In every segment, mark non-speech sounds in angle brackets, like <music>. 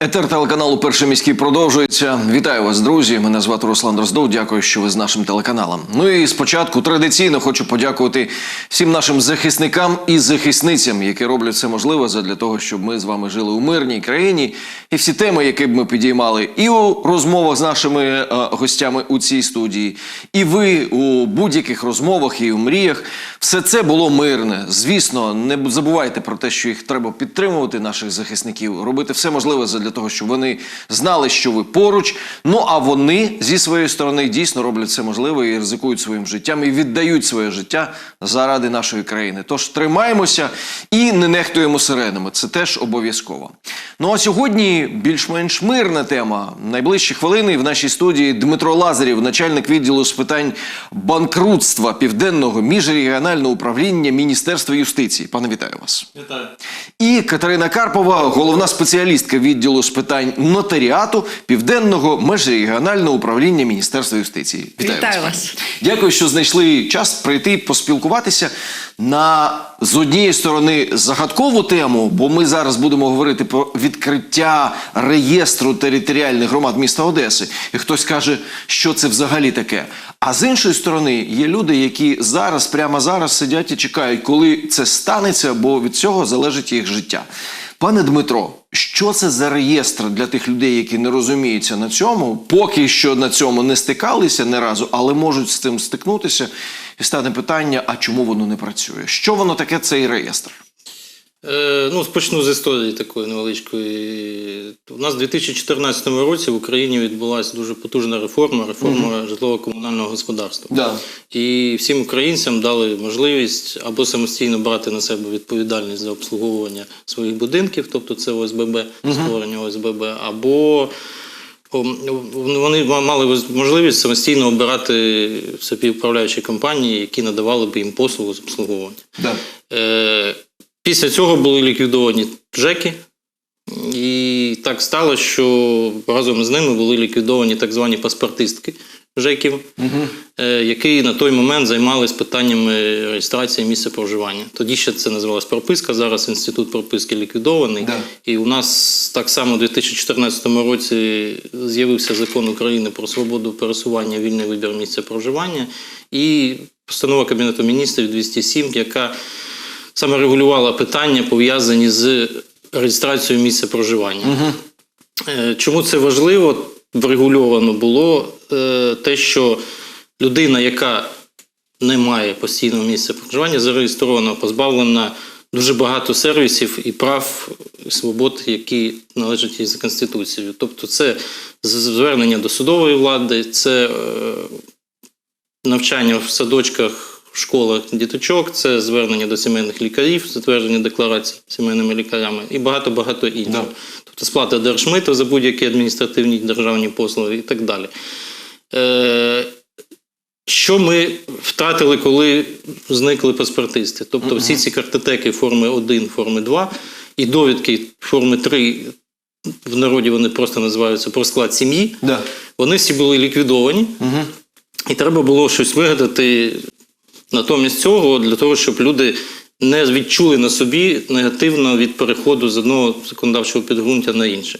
Етер телеканалу Перший міський продовжується. Вітаю вас, друзі. Мене звати Руслан Дроздов. Дякую, що ви з нашим телеканалом. Ну і спочатку традиційно хочу подякувати всім нашим захисникам і захисницям, які роблять все можливе для того, щоб ми з вами жили у мирній країні. І всі теми, які б ми підіймали і у розмовах з нашими е, гостями у цій студії, і ви у будь-яких розмовах і у мріях, все це було мирне. Звісно, не забувайте про те, що їх треба підтримувати, наших захисників, робити все можливе для того, щоб вони знали, що ви поруч. Ну а вони зі своєї сторони дійсно роблять все можливе і ризикують своїм життям і віддають своє життя заради нашої країни. Тож тримаємося і не нехтуємо сиренами. Це теж обов'язково. Ну а сьогодні більш-менш мирна тема. Найближчі хвилини в нашій студії Дмитро Лазарів, начальник відділу з питань банкрутства південного міжрегіонального управління Міністерства юстиції. Пане вітаю вас. Вітаю. І Катерина Карпова, головна спеціалістка відділу з питань нотаріату Південного межрегіонального управління Міністерства юстиції. Вітаю вас. Дякую, що знайшли час прийти поспілкуватися на з однієї сторони загадкову тему, бо ми зараз будемо говорити про відкриття реєстру територіальних громад міста Одеси. І хтось каже, що це взагалі таке. А з іншої сторони, є люди, які зараз, прямо зараз сидять і чекають, коли це станеться, бо від цього залежить їх життя. Пане Дмитро, що це за реєстр для тих людей, які не розуміються на цьому, поки що на цьому не стикалися не разу, але можуть з цим стикнутися, і стане питання: а чому воно не працює? Що воно таке, цей реєстр? Е, ну, почну з історії такої невеличкої. У нас у 2014 році в Україні відбулася дуже потужна реформа, реформа житлово-комунального господарства. Да. І всім українцям дали можливість або самостійно брати на себе відповідальність за обслуговування своїх будинків, тобто це ОСББ, створення ОСББ, або вони мали можливість самостійно обирати собі управляючі компанії, які надавали б їм послугу з обслуговування. Да. Е, Після цього були ліквідовані ЖЕКи, і так стало, що разом з ними були ліквідовані так звані паспортистки ЖЕКів, е, які на той момент займалися питаннями реєстрації місця проживання. Тоді ще це називалось прописка, зараз інститут прописки ліквідований. Да. І у нас так само у 2014 році з'явився закон України про свободу пересування, вільний вибір місця проживання, і постанова Кабінету міністрів 207, яка саме регулювала питання, пов'язані з реєстрацією місця проживання. Е, Чому це важливо? Врегульовано було е, те, що людина, яка не має постійного місця проживання, зареєстрована, позбавлена дуже багато сервісів і прав і свобод, які належать їй за Конституцією. Тобто, це звернення до судової влади, це е, навчання в садочках, в школах діточок, це звернення до сімейних лікарів, затвердження декларацій сімейними лікарями і багато-багато іншого. Да. Тобто сплата держмита за будь-які адміністративні державні послуги і так далі. Е, що ми втратили, коли зникли паспортисти? Тобто всі ці картотеки форми 1, форми 2 і довідки форми 3, в народі вони просто називаються про склад сім'ї, Да. вони всі були ліквідовані. Угу. І треба було щось вигадати натомість цього, для того, щоб люди не відчули на собі негативно від переходу з одного законодавчого підґрунтя на інше.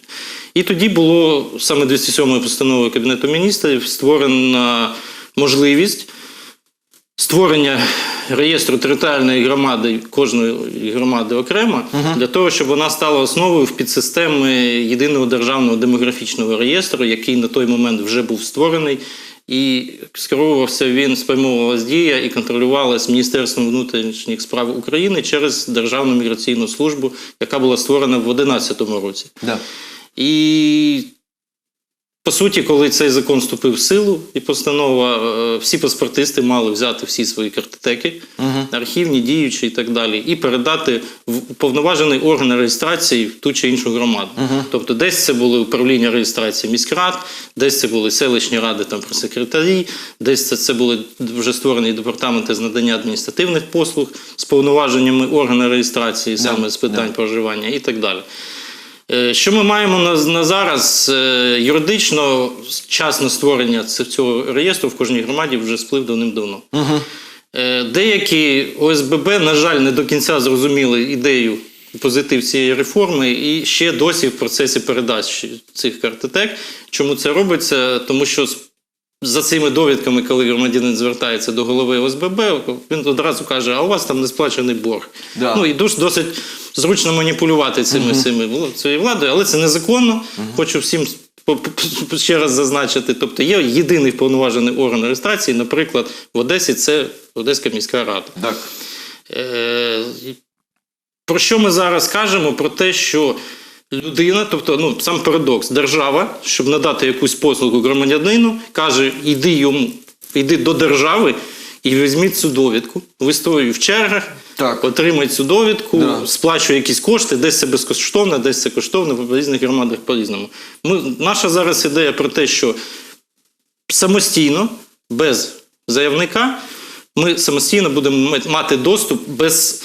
І тоді було саме 207 постановою Кабінету міністрів створена можливість створення реєстру територіальної громади кожної громади окремо для того, щоб вона стала основою в підсистеми єдиного державного демографічного реєстру, який на той момент вже був створений. І скеровувався він, спрямовувалась дія і контролювалась Міністерством внутрішніх справ України через Державну міграційну службу, яка була створена в 2011 році. Да. І по суті, коли цей закон вступив в силу і постанова, е, всі паспортисти мали взяти всі свої картотеки, архівні, діючі і так далі, і передати в уповноважений орган реєстрації в ту чи іншу громаду. Тобто, десь це були управління реєстрації міськрад, десь це були селищні ради там при секретарі, десь це, це були вже створені департаменти з надання адміністративних послуг з повноваженнями органу реєстрації, саме з питань проживання і так далі. Е, Що ми маємо на, на зараз? Е, Юридично час на створення цього реєстру в кожній громаді вже сплив давним-давно. Угу. Деякі ОСББ, на жаль, не до кінця зрозуміли ідею позитив цієї реформи і ще досі в процесі передачі цих картотек. Чому це робиться? Тому що за цими довідками, коли громадянин звертається до голови ОСББ, він одразу каже, а у вас там не сплачений борг. Да. Ну і дуже досить зручно маніпулювати цими, цими цією владою, але це незаконно. Хочу всім ще раз зазначити. Тобто є єдиний вповноважений орган реєстрації, наприклад, в Одесі це Одеська міська рада. Так. Е, Про що ми зараз кажемо? Про те, що людина, тобто ну, сам парадокс, держава, щоб надати якусь послугу громадянину, каже: йди йому, йди до держави і візьміть цю довідку, ви стоїть в чергах, Так. отримай цю довідку, Да. сплачує якісь кошти, десь це безкоштовно, десь це коштовно, в різних громадах по-різному. Наша зараз ідея про те, що самостійно, без заявника, ми самостійно будемо мати доступ без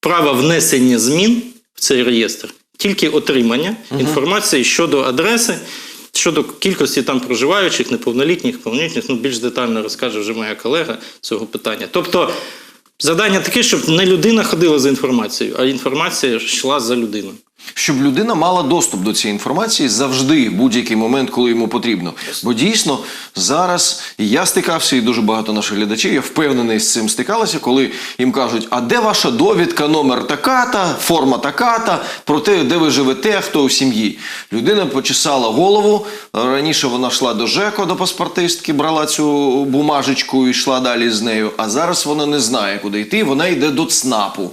права внесення змін в цей реєстр, тільки отримання інформації щодо адреси, щодо кількості там проживаючих, неповнолітніх, повнолітніх, ну більш детально розкаже вже моя колега цього питання. Тобто завдання таке, щоб не людина ходила за інформацією, а інформація йшла за людиною. Щоб людина мала доступ до цієї інформації завжди, в будь-який момент, коли йому потрібно. Бо дійсно зараз я стикався, і дуже багато наших глядачів, я впевнений з цим стикалися, коли їм кажуть, а де ваша довідка, номер така-та, форма така-та, про те, де ви живете, хто у сім'ї. Людина почесала голову. Раніше вона йшла до ЖЕКО, до паспортистки, брала цю бумажечку і йшла далі з нею. А зараз вона не знає, куди йти. Вона йде до ЦНАПу,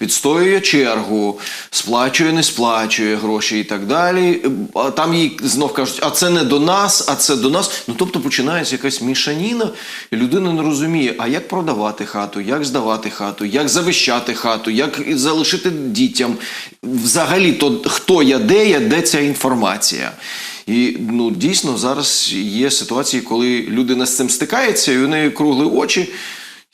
відстоює чергу, сплачує, не сплачує гроші і так далі. А там їй знов кажуть, а це не до нас, а це до нас. Ну тобто починається якась мішаніна, і людина не розуміє, а як продавати хату, як здавати хату, як завищати хату, як залишити дітям. Взагалі, то хто я, де я, де ця інформація. І ну дійсно зараз є ситуації, коли людина з цим стикається, і у неї кругли очі.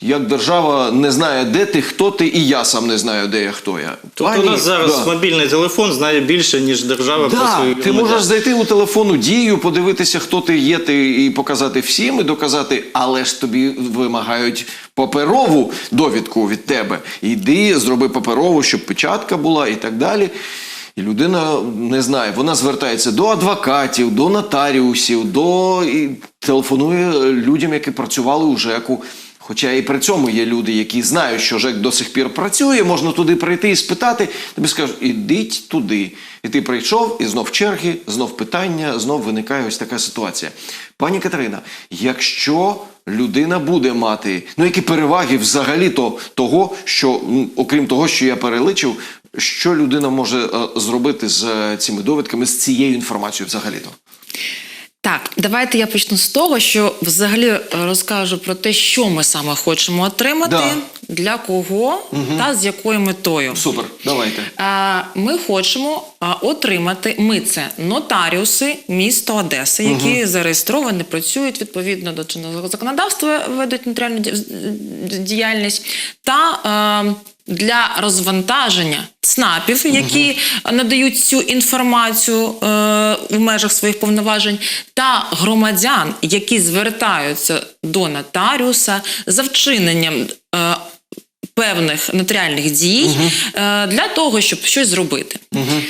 Як держава не знає, де ти, хто ти, і я сам не знаю, де я, хто я. Тобто у нас зараз мобільний телефон знає більше, ніж держава про свою ти можеш зайти у телефонну дію, подивитися, хто ти є, ти і показати всім, і доказати, але ж тобі вимагають паперову довідку від тебе. Йди, зроби паперову, щоб печатка була і так далі. І людина не знає, вона звертається до адвокатів, до нотаріусів, до і телефонує людям, які працювали у ЖЕКу. Хоча і при цьому є люди, які знають, що ЖЕК до сих пір працює, можна туди прийти і спитати. Тобі скажуть, ідіть туди. І ти прийшов, і знов черги, знов питання, знов виникає ось така ситуація. Пані Катерина, якщо людина буде мати, ну які переваги взагалі то того, що окрім того, що я переличив, що людина може е, зробити з е, цими довідками, з цією інформацією взагалі-то? Так, давайте я почну з того, що взагалі е, розкажу про те, що ми саме хочемо отримати, Да. для кого та з якою метою. Супер, давайте. Е, Ми хочемо е, отримати. Ми це нотаріуси міста Одеси, які зареєстровані, працюють відповідно до чинного законодавства, ведуть нотаріальну діяльність та. Для розвантаження ЦНАПів, які надають цю інформацію е, в межах своїх повноважень, та громадян, які звертаються до нотаріуса за вчиненням е, певних нотаріальних дій угу. для того, щоб щось зробити. Угу.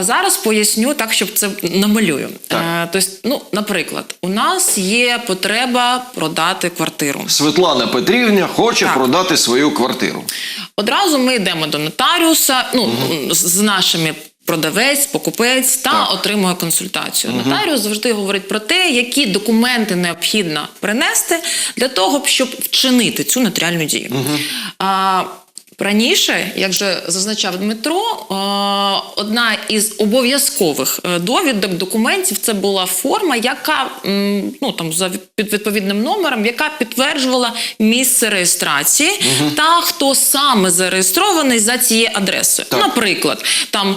Зараз поясню так, щоб це намалюю. Так. Е, Тобто, ну, наприклад, у нас є потреба продати квартиру. Світлана Петрівня хоче Так. продати свою квартиру. Одразу ми йдемо до нотаріуса, ну угу. з нашими. Продавець, покупець та Так. отримує консультацію. Нотаріус завжди говорить про те, які документи необхідно принести для того, щоб вчинити цю нотаріальну дію. А, раніше, як вже зазначав Дмитро, одна із обов'язкових е, довідок документів це була форма, яка ну там за під відповідним номером, яка підтверджувала місце реєстрації та хто саме зареєстрований за цією адресою. Так. Наприклад, там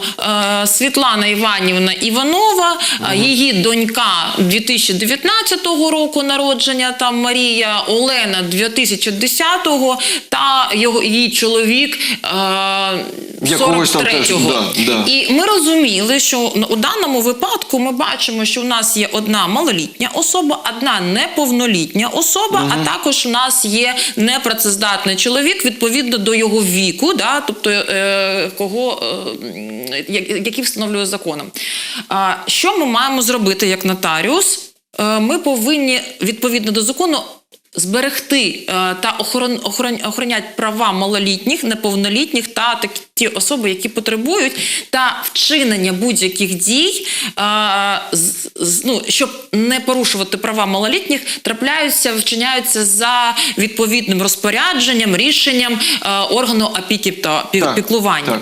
е, Світлана Іванівна Іванова, е, її донька 2019 року народження, там Марія Олена 2010 та його її чоловік чоловік там теж, 43-го. да, да. І ми розуміли, що у даному випадку ми бачимо, що у нас є одна малолітня особа, одна неповнолітня особа, а також у нас є непрацездатний чоловік відповідно до його віку, да, тобто е, кого е, який встановлює законом. А, що ми маємо зробити як нотаріус? Е, Ми повинні відповідно до закону. Зберегти е, та охорон, охорон, охороняти права малолітніх, неповнолітніх та такі ті особи, які потребують, та вчинення будь-яких дій, е, з, з- ну, щоб не порушувати права малолітніх, трапляються, вчиняються за відповідним розпорядженням, рішенням е, органу опіки та Так, піклування. так.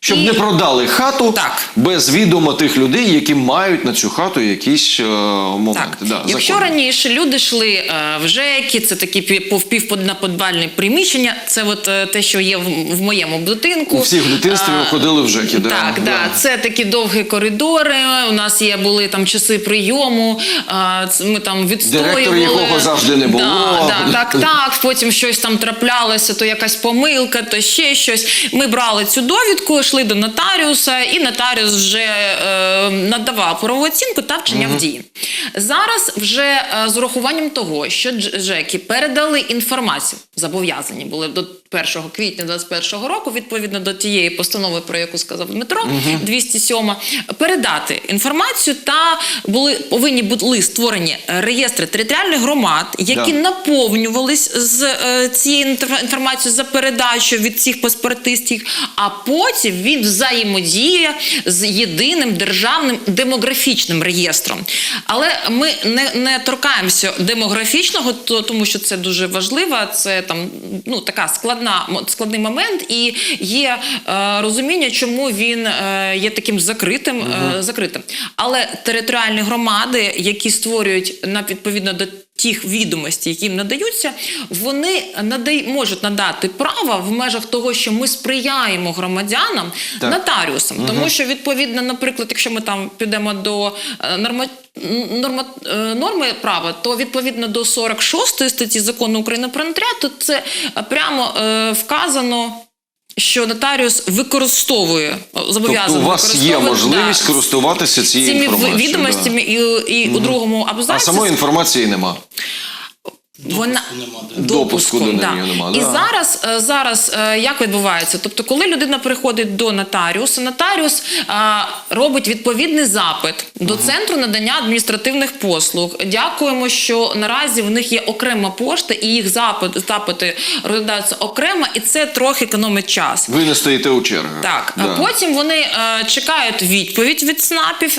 Щоб І- не продали хату Так. без відома тих людей, які мають на цю хату якісь е, моменти. Так, Да, якщо раніше люди йшли е, в ЖЕКи, це такі півпівподвальні приміщення, це от е, те, що є в, моєму будинку. У всіх в дитинстві А, ходили в ЖЕКи, да, Так, да. да. це такі довгі коридори. У нас є були там часи прийому. а, Ми там відстоювали. Директора, якого завжди не було. Да, да, так, так. Потім щось там траплялося, то якась помилка, то ще щось. Ми брали цю довідку, йшли до нотаріуса, і нотаріус вже е, надавав правову оцінку та вчиняв дії. Зараз вже е, з урахуванням того, що ЖЕКи передали інформацію, зобов'язані були до 1 квітня 2021 року, відповідно до тієї постанови, про яку сказав Дмитро, 207, передати інформацію та були повинні були створені реєстри територіальних громад, які Да. наповнювались з е, цією інформацією за передачу від цих паспортистів, а потім він взаємодіє з єдиним державним демографічним реєстром. Але ми не, не торкаємося демографічного, тому що це дуже важливо. Це там ну така складна мо- складний момент, і є е, розуміння, чому він е, є таким закритим. Е, закритим. Але територіальні громади, які створюють на відповідно до тих відомостей, які їм надаються, вони надай, можуть надати право в межах того, що ми сприяємо громадянам Так. нотаріусам. Тому що, відповідно, наприклад, якщо ми там підемо до е, норма, норма, е, норми права, то відповідно до 46 статті закону України про нотаріат, то це прямо е, вказано. Що нотаріус використовує зобов'язаний Тобто у вас є можливість да, користуватися цією цими інформацією. відомостями і, і у другому Да. абзаці А самої інформації нема. Вона Допуску до да. неї нема, І да. зараз, е, зараз е, як відбувається? Тобто, коли людина приходить до нотаріуса, нотаріус е, робить відповідний запит до центру надання адміністративних послуг. Дякуємо, що наразі в них є окрема пошта, і їх запит, запити розглядаються окремо, і це трохи економить час. Ви не стоїте у чергах. Так, Да. а потім вони е, чекають відповідь від ЦНАПів.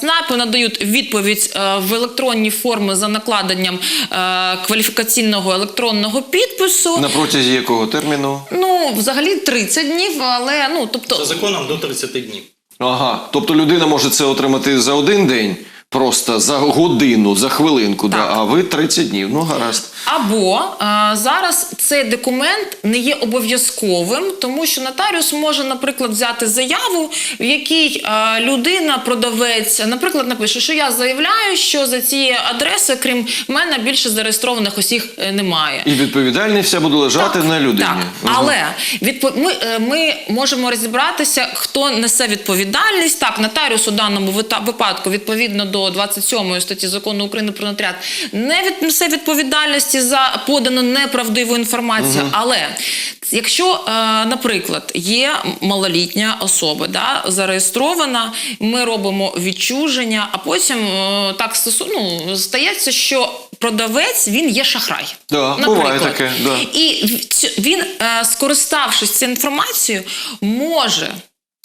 ЦНАПи надають відповідь е, в електронній формі за накладенням е, кваліфікаційного електронного підпису. На протязі якого терміну? Ну, взагалі 30 днів, але ну тобто За законом до 30 днів. Ага. Тобто людина може це отримати за один день, просто за годину, за хвилинку, да, а ви 30 днів. Ну, гаразд. Або е, зараз цей документ не є обов'язковим, тому що нотаріус може, наприклад, взяти заяву, в якій е, людина, продавець, наприклад, напише, що я заявляю, що за цією адресою, крім мене, більше зареєстрованих осіб е, немає. І відповідальність вся буде лежати на людині. Так, Мгм. але відпо... ми, ми можемо розібратися, хто несе відповідальність. Так, нотаріус у даному випадку, відповідно до 27 статті закону України про нотаріат, не від... несе відповідальності за подану неправдиву інформацію. Але якщо, е, наприклад, є малолітня особа, да, зареєстрована, ми робимо відчуження, а потім е, так ну, стається, що продавець він є шахрай. Да, Наприклад. буває таке, да. І він, е, скориставшись цією інформацією, може.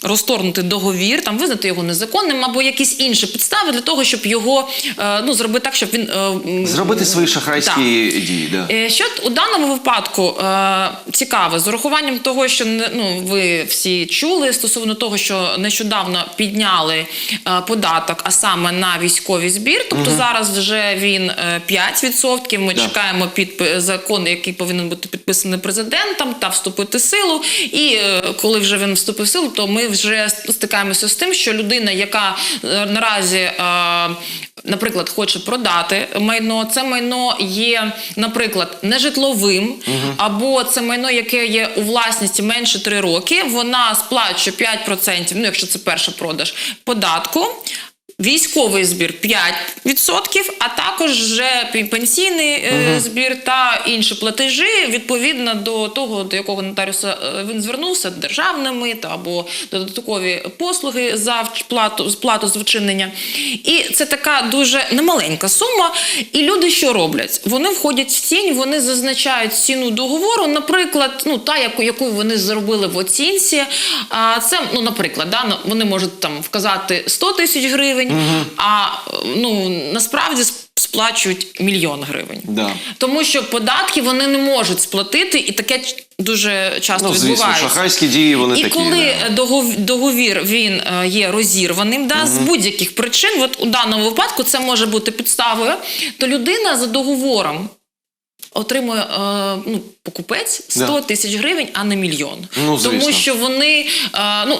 Розторгнути договір, там визнати його незаконним або якісь інші підстави для того, щоб його е, ну зробити так, щоб він е, Зробити свої шахрайські дії. Да. Е, Що у даному випадку цікаве, з урахуванням того, що не- ну, ви всі чули стосовно того, що нещодавно підняли податок, а саме на військовий збір. Тобто зараз вже він е, 5%. Ми Да. чекаємо під закон, який повинен бути підписаний президентом та вступити в силу. І коли вже він вступив в силу, то ми вже стикаємося з тим, що людина, яка е, наразі, е, наприклад, хоче продати майно, це майно є, наприклад, нежитловим, або це майно, яке є у власності менше 3 роки, вона сплачує 5%, ну якщо це перший продаж, податку. Військовий збір 5%, а також вже пенсійний е, збір та інші платежі відповідно до того, до якого нотаріуса е, він звернувся, державне мито або додаткові послуги за плату, плату з вчинення. І це така дуже немаленька сума. І люди що роблять? Вони входять в тінь, вони зазначають ціну договору, наприклад, ну та яку, яку вони заробили в оцінці. А це, ну, наприклад, да, ну, вони можуть там вказати 100 тисяч гривень, а ну насправді сплачують мільйон гривень. Да. Тому що податки вони не можуть сплатити, і таке дуже часто Ну, звісно, відбувається. шахрайські дії вони і такі. коли да. догов- договір він е, є розірваним, да, з будь-яких причин, от у даному випадку це може бути підставою, то людина за договором отримує е, ну, покупець 100 Да. тисяч гривень, а не мільйон. Ну, звісно. Тому що вони е, ну,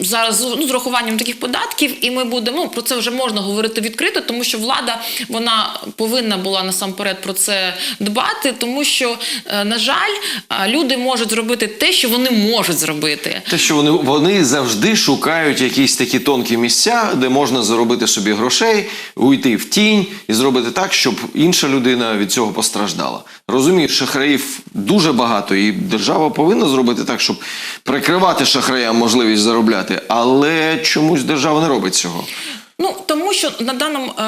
зараз ну, з урахуванням таких податків, і ми будемо ну, про це вже можна говорити відкрито, тому що влада вона повинна була насамперед про це дбати, тому що, е, на жаль, е, люди можуть зробити те, що вони можуть зробити. Те, що вони, вони завжди шукають якісь такі тонкі місця, де можна заробити собі грошей, уйти в тінь і зробити так, щоб інша людина від цього постраждала. Розумію, шахраїв дуже багато, і держава повинна зробити так, щоб прикривати шахраям можливість заробляти, але чомусь держава не робить цього. Ну тому що на даному е,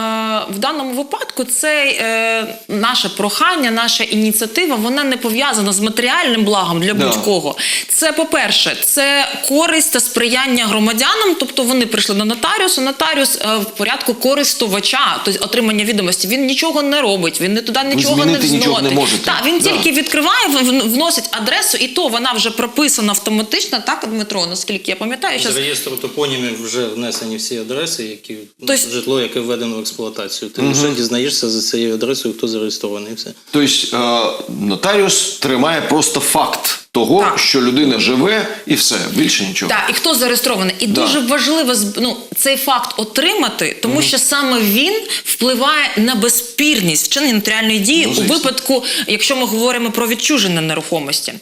в даному випадку це е, наше прохання, наша ініціатива, вона не пов'язана з матеріальним благом для будь-кого. Це по-перше, це користь та сприяння громадянам. Тобто вони прийшли до нотаріуса. Нотаріус е, в порядку користувача, тобто отримання відомості. Він нічого не робить, він не туди нічого не взносить. Так, він Да. тільки відкриває, вносить адресу, і то вона вже прописана автоматично. Так, Дмитро, наскільки я пам'ятаю, З щас реєстру топонімів вже внесені всі адреси, які Тобто- житло, яке введено в експлуатацію. Ти лише дізнаєшся за цією адресою, хто зареєстрований. і Все. Тобто нотаріус тримає просто факт того, Так. що людина живе, і все, більше нічого. Так, і хто зареєстрований. І Да. дуже важливо ну, цей факт отримати, тому що саме він впливає на безспірність вчинення нотаріальної дії Ну, у випадку, якщо ми говоримо про відчуження нерухомості.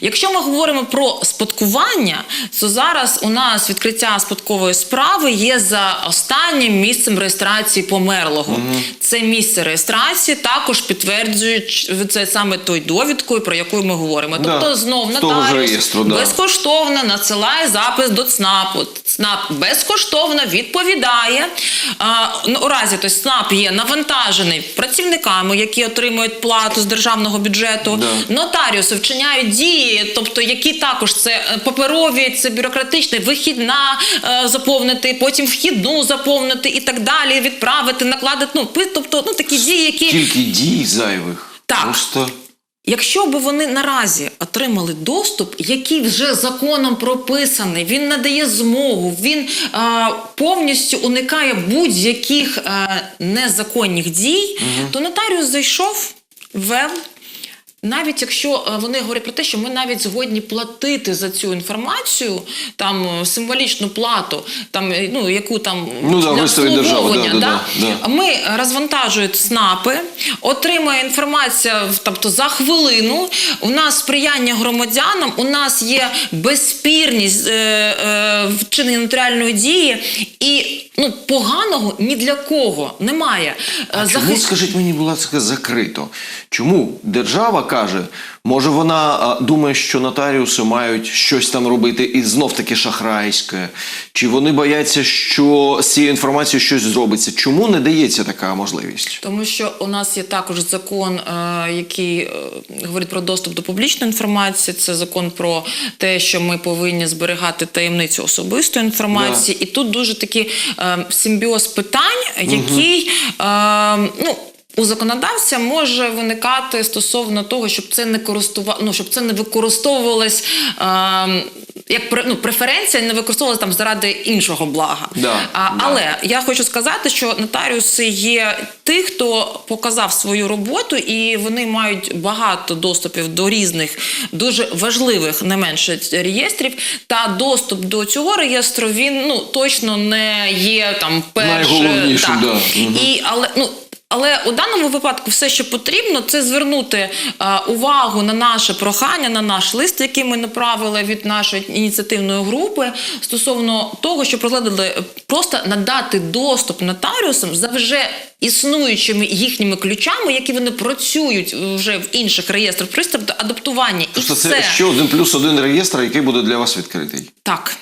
Якщо ми говоримо про спадкування, то зараз у нас відкриття спадкової справи є за останнім місцем реєстрації померлого. Це місце реєстрації також підтверджують це саме той довідкою, про яку ми говоримо. Тобто знов З ж нотаріус реєстру, да. безкоштовно надсилає запис до ЦНАПу. ЦНАП безкоштовно відповідає. А, ну, у разі тобто, ЦНАП є навантажений працівниками, які отримують плату з державного бюджету. Да. Нотаріуси вчиняють дії, тобто які також це е, паперові, це бюрократичне, вихідна е, заповнити, потім вхідну заповнити і так далі, відправити, накладати. Ну, тобто, ну такі дії, які Тільки дій зайвих. Так. Просто Якщо б вони наразі отримали доступ, який вже законом прописаний, він надає змогу, він а, повністю уникає будь-яких а, незаконних дій, то нотаріус зайшов, ввев. Навіть якщо е, вони говорять про те, що ми навіть згодні платити за цю інформацію, там е, символічну плату, там е, ну яку там Ну, да, для обслуговування, да, да, да, да. ми розвантажують СНАПи, отримує інформація, тобто за хвилину. У нас сприяння громадянам, у нас є безспірність е, е, вчинення нотаріальної дії, і ну поганого ні для кого немає. А чому, скажіть мені, будь ласка, закрито? Чому держава каже, може вона думає, що нотаріуси мають щось там робити і знов таки шахрайське? Чи вони бояться, що з цією інформацією щось зробиться? Чому не дається така можливість? Тому що у нас є також закон, е, який е, говорить про доступ до публічної інформації. Це закон про те, що ми повинні зберігати таємницю особистої інформації. І тут дуже такий е, симбіоз питань, який е, ну. У законодавця може виникати стосовно того, щоб це не користува... ну, щоб це не використовувалось е, як ну, преференція не використовувалася там заради іншого блага. Да, а, да. Але я хочу сказати, що нотаріуси є ті, хто показав свою роботу, і вони мають багато доступів до різних дуже важливих, не менше реєстрів. Та доступ до цього реєстру він ну точно не є там першим. Найголовнішим, да. Мгм. І але ну. Але у даному випадку все, що потрібно, це звернути е, увагу на наше прохання, на наш лист, який ми направили від нашої ініціативної групи стосовно того, щоб розглядали е, просто надати доступ нотаріусам за вже існуючими їхніми ключами, які вони працюють вже в інших реєстрах, просто адаптування Тобто і це ще один плюс один реєстр, який буде для вас відкритий. Так.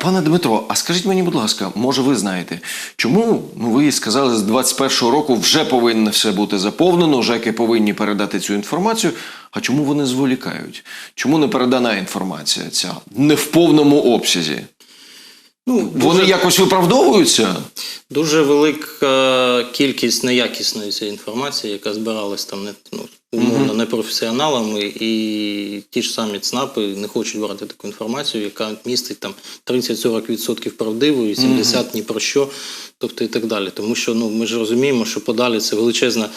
Пане Дмитро, а скажіть мені, будь ласка, може ви знаєте, чому ну, ви сказали, з 21-го року вже повинно все бути заповнено, ЖЕКи повинні передати цю інформацію. А чому вони зволікають? Чому не передана інформація ця не в повному обсязі? Ну, Вони дуже- якось виправдовуються? Дуже велика кількість неякісної цієї інформації, яка збиралась там не ну, умовно непрофесіоналами, і ті ж самі ЦНАПи не хочуть брати таку інформацію, яка містить там 30-40% правдивої, 70% ні про що, тобто і так далі. Тому що ну, ми ж розуміємо, що подалі це величезна.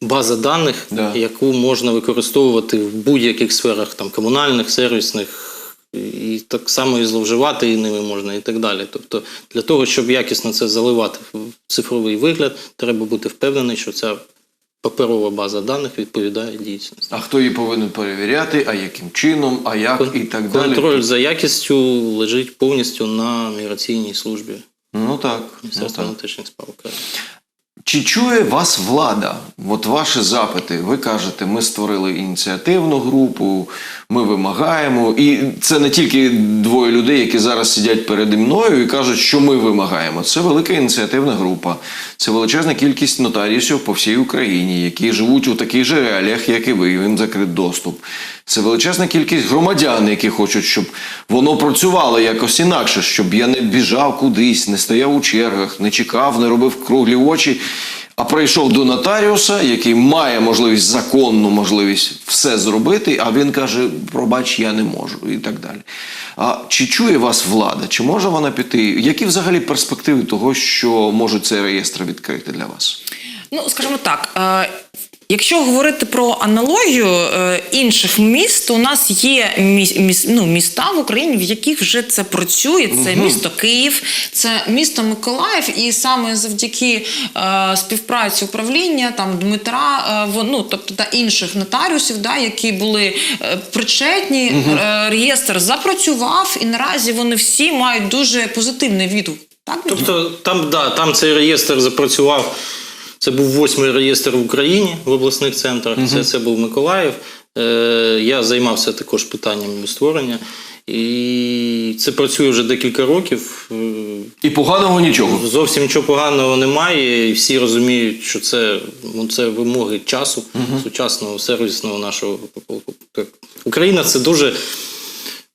База даних, Да. яку можна використовувати в будь-яких сферах, там комунальних, сервісних, і так само і зловживати ними можна, і так далі. Тобто, для того, щоб якісно це заливати в цифровий вигляд, треба бути впевнений, що ця паперова база даних відповідає дійсності. А хто її повинен перевіряти, а яким чином, а як і так далі? Контроль за якістю лежить повністю на міграційній службі Ну так. Ну, Міністерства так. внутрішніх справ України. Чи чує вас влада? От ваші запити. Ви кажете, ми створили ініціативну групу, ми вимагаємо. І це не тільки двоє людей, які зараз сидять переді мною і кажуть, що ми вимагаємо. Це велика ініціативна група, це величезна кількість нотаріусів по всій Україні, які живуть у таких же реаліях, як і ви. Їм закрит доступ. Це величезна кількість громадян, які хочуть, щоб воно працювало якось інакше, щоб я не біжав кудись, не стояв у чергах, не чекав, не робив круглі очі. А прийшов до нотаріуса, який має можливість, законну можливість все зробити, а він каже: пробач, я не можу, і так далі. А чи чує вас влада? Чи може вона піти? Які взагалі перспективи того, що можуть цей реєстр відкрити для вас? Ну, скажімо так. Е, Якщо говорити про аналогію е, інших міст, у нас є міс, міс, ну, міста в Україні, в яких вже це працює. Це місто Київ, це місто Миколаїв, і саме завдяки е, співпраці управління там Дмитра, е, ну, тобто та інших нотаріусів, да, які були е, причетні, е, реєстр запрацював, і наразі вони всі мають дуже позитивний відгук. Так, Тобто там, да, там цей реєстр запрацював. Це був восьмий реєстр в Україні в обласних центрах. Це, це був Миколаїв. Е, я займався також питанням його створення. І це працює вже декілька років. Е, І поганого нічого. Зовсім нічого поганого немає, і всі розуміють, що це, ну, це вимоги часу, сучасного сервісного нашого. Україна це дуже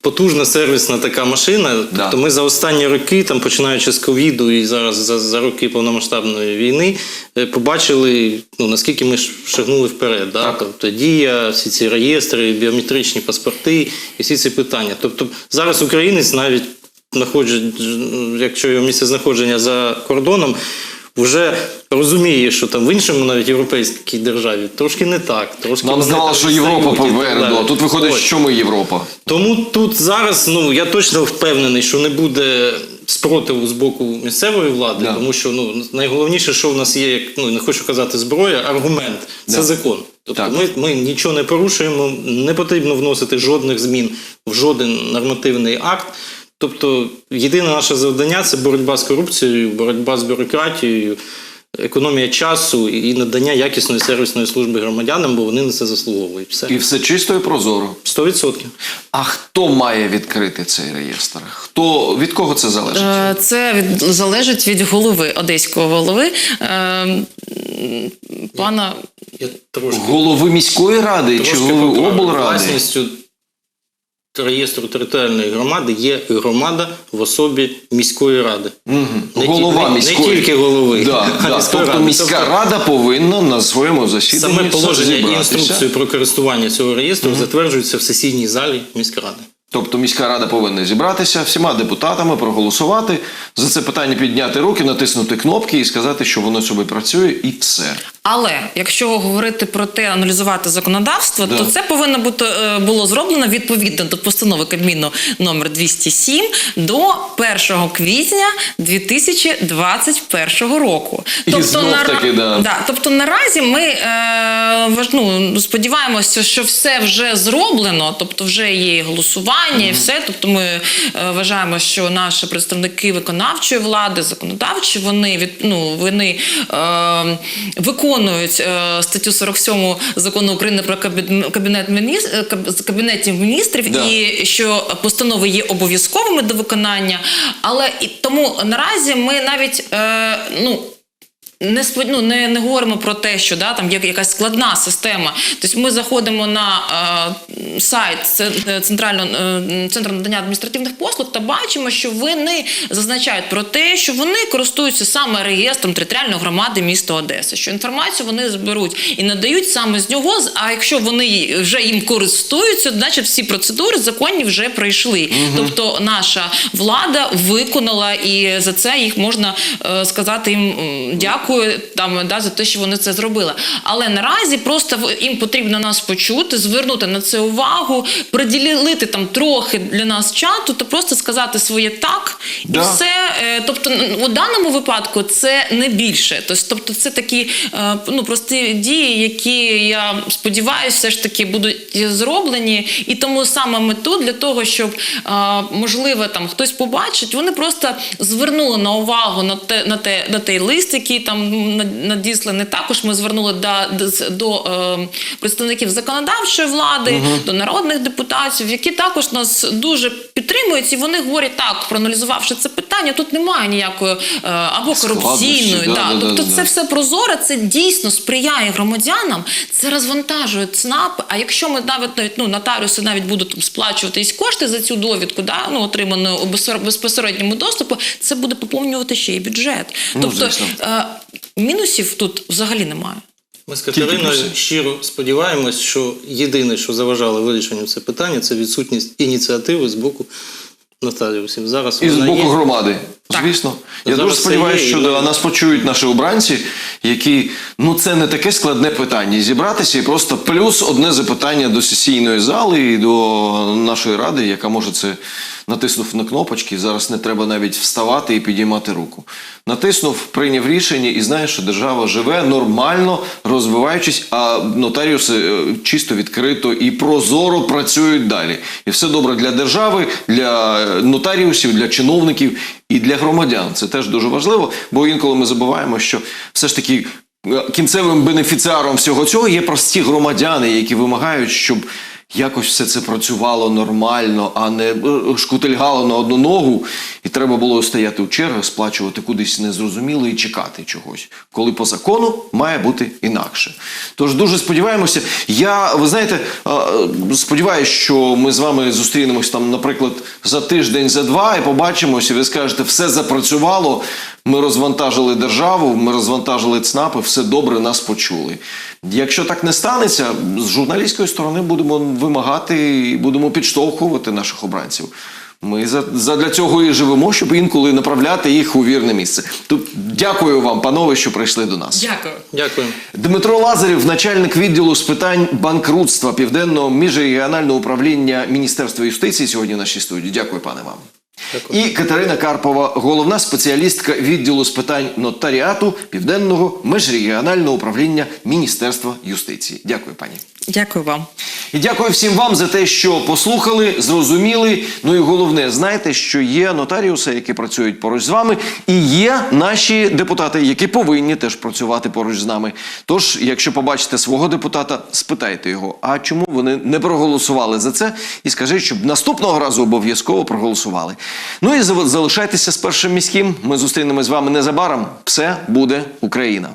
потужна сервісна така машина. Да. Тобто ми за останні роки, там, починаючи з ковіду і зараз за, за роки повномасштабної війни, е, побачили, ну, наскільки ми шагнули вперед. Да? Так. Тобто дія, всі ці реєстри, біометричні паспорти і всі ці питання. Тобто зараз українець навіть знаходжить, якщо його місце знаходження за кордоном, вже розуміє, що там в іншому, навіть європейській державі, трошки не так. Трошки Нам здавалося, що Європа відстають і так попереду, а тут виходить, Ось. що ми Європа. Тому тут зараз ну я точно впевнений, що не буде спротиву з боку місцевої влади, Да. тому що ну найголовніше, що в нас є, як ну не хочу казати зброя, аргумент це Да. закон. Тобто Так. ми, ми нічого не порушуємо, не потрібно вносити жодних змін в жоден нормативний акт. Тобто, єдине наше завдання це боротьба з корупцією, боротьба з бюрократією, економія часу і надання якісної сервісної служби громадянам, бо вони на це заслуговують. Все І все чисто і прозоро. 100%. А хто має відкрити цей реєстр? Хто від кого це залежить? Е, Це від, залежить від голови одеського голови е, пана. Я трошки Голови міської ради чи голови облради? Власністю реєстру територіальної громади є громада в особі міської ради. Угу. Не Голова не- міської не тільки голови, Да, а <laughs> да. Тобто ради. міська Тобто- рада повинна на своєму засіданні Саме положення і інструкцію про користування цього реєстру затверджується в сесійній залі міськради. Тобто міська рада повинна зібратися всіма депутатами, проголосувати за це питання, підняти руки, натиснути кнопки і сказати, що воно собі працює, і все. Але якщо говорити про те, аналізувати законодавство, Да. то це повинно бути е, було зроблено відповідно до постанови Кабміну номер 207 до 1 квітня 2021 року. І знов таки, да. тобто наразі ми е, ну, сподіваємося, що все вже зроблено, тобто вже є і голосування, і все. Тобто ми е, вважаємо, що наші представники виконавчої влади, законодавчі, вони від ну вони е, виконують е, статтю 47 закону України про кабін- кабінет міністр кабінетів міністрів Да. і що постанови є обов'язковими до виконання, але і тому наразі ми навіть е, ну. Не спод... ну, не, не говоримо про те, що да, там є якась складна система. Тобто ми заходимо на е, сайт е, центрального е, центру надання адміністративних послуг та бачимо, що вони зазначають про те, що вони користуються саме реєстром територіальної громади міста Одеси. Що інформацію вони зберуть і надають саме з нього. А якщо вони вже їм користуються, значить всі процедури законні вже пройшли. Тобто наша влада виконала, і за це їх можна е, сказати їм м, дякую там да, за те, що вони це зробили. Але наразі просто їм потрібно нас почути, звернути на це увагу, приділити там трохи для нас чату, та просто сказати своє так і Да. все. Е, Тобто, у даному випадку це не більше. Тобто, це такі е, ну прості дії, які я сподіваюся, все ж таки будуть зроблені, і тому саме мету для того, щоб е, можливо там хтось побачить, вони просто звернули на увагу на те на те на той лист, який там над- надісланий. Також ми звернули до, до, до е, представників законодавчої влади, до народних депутатів, які також нас дуже підтримують, і вони говорять так, проаналізувавши це питання, тут немає ніякої е, або корупційної, да, да, тобто да, це да. все прозоре, це дійсно сприяє громадянам, це розвантажує ЦНАП. А якщо ми навіть навіть ну нотаріуси навіть будуть там сплачувати якісь кошти за цю довідку, да ну отриману у безпосередньому доступу, це буде поповнювати ще й бюджет. Ну, тобто е, мінусів тут взагалі немає. Ми з Катериною щиро сподіваємось, що єдине, що заважало вирішенню це питання, це відсутність ініціативи з боку нотаріусів. Зараз І з боку є. Так. Звісно. Я Зараз дуже сподіваюся, що і нас почують наші обранці, які ну це не таке складне питання. Зібратися і просто плюс одне запитання до сесійної зали і до нашої ради, яка може це натиснув на кнопочки. Зараз не треба навіть вставати і підіймати руку. Натиснув, прийняв рішення і знаєш, що держава живе нормально, розвиваючись, а нотаріуси е, чисто відкрито і прозоро працюють далі. І все добре для держави, для е, нотаріусів, для чиновників і для громадян. Це теж дуже важливо, бо інколи ми забуваємо, що все ж таки е, кінцевим бенефіціаром всього цього є прості громадяни, які вимагають, щоб якось все це працювало нормально, а не е, шкутильгало на одну ногу, і треба було стояти у чергах, сплачувати кудись незрозуміло і чекати чогось, коли по закону має бути інакше. Тож дуже сподіваємося. Я, ви знаєте, е, сподіваюся, що ми з вами зустрінемось там, наприклад, за тиждень, за два, і побачимося, і ви скажете, все запрацювало. Ми розвантажили державу, ми розвантажили ЦНАПи, все добре, нас почули. Якщо так не станеться, з журналістської сторони будемо вимагати і будемо підштовхувати наших обранців. Ми за, задля цього і живемо, щоб інколи направляти їх у вірне місце. Тут дякую вам, панове, що прийшли до нас. Дякую. Дякую. Дмитро Лазарів, начальник відділу з питань банкрутства Південного міжрегіонального управління Міністерства юстиції, сьогодні в нашій студії. Дякую, пане вам. І Катерина Карпова, головна спеціалістка відділу з питань нотаріату Південного межрегіонального управління Міністерства юстиції. Дякую, пані. Дякую вам. І дякую всім вам за те, що послухали, зрозуміли. Ну і головне, знайте, що є нотаріуси, які працюють поруч з вами, і є наші депутати, які повинні теж працювати поруч з нами. Тож, якщо побачите свого депутата, спитайте його, а чому вони не проголосували за це, і скажіть, щоб наступного разу обов'язково проголосували. Ну і залишайтеся з першим міським. Ми зустрінемось з вами незабаром. Все буде Україна.